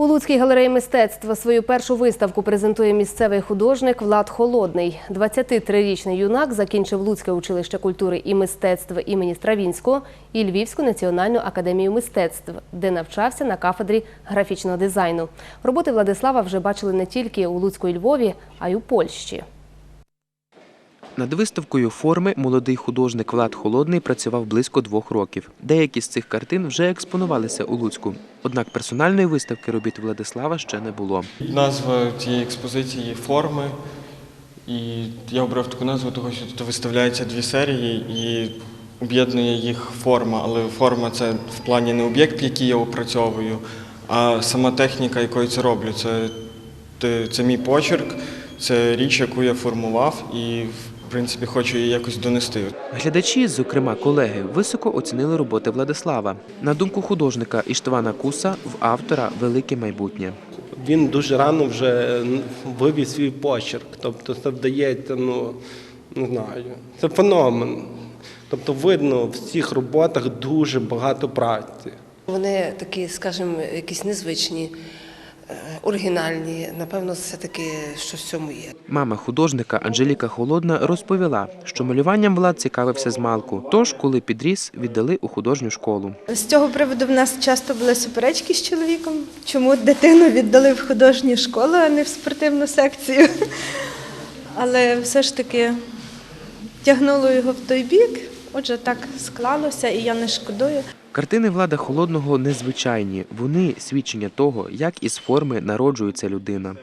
У Луцькій галереї мистецтва свою першу виставку презентує місцевий художник Влад Холодний. 23-річний юнак закінчив Луцьке училище культури і мистецтв імені Стравінського і Львівську національну академію мистецтв, де навчався на кафедрі графічного дизайну. Роботи Владислава вже бачили не тільки у Луцьку і Львові, а й у Польщі. Над виставкою форми молодий художник Влад Холодний працював близько двох років. Деякі з цих картин вже експонувалися у Луцьку. Однак персональної виставки робіт Владислава ще не було. Назва цієї експозиції форми. І я обрав таку назву, тому що тут виставляються дві серії і об'єднує їх форма. Але форма це в плані не об'єкт, який я опрацьовую, а сама техніка, якою це роблю. Це, це, мій почерк, це річ, яку я формував, і в принципі хочу її якось донести. Глядачі, зокрема колеги, високо оцінили роботи Владислава. На думку художника Іштвана Куса, в автора велике майбутнє. Він дуже рано вже вивів свій почерк. Тобто це вдається, ну не знаю, це феномен. Тобто видно в цих роботах дуже багато праці. Вони такі, скажімо, якісь незвичні, оригінальні. Напевно, це таки щось в цьому є. Мама художника Анжеліка Холодна розповіла, що малюванням Влад цікавився з малку. Тож, коли підріс, віддали у художню школу. З цього приводу в нас часто були суперечки з чоловіком, чому дитину віддали в художню школу, а не в спортивну секцію. Але все ж таки тягнуло його в той бік. Отже, так склалося, і я не шкодую. Картини Влада Холодного незвичайні. Вони свідчення того, як із форми народжується людина.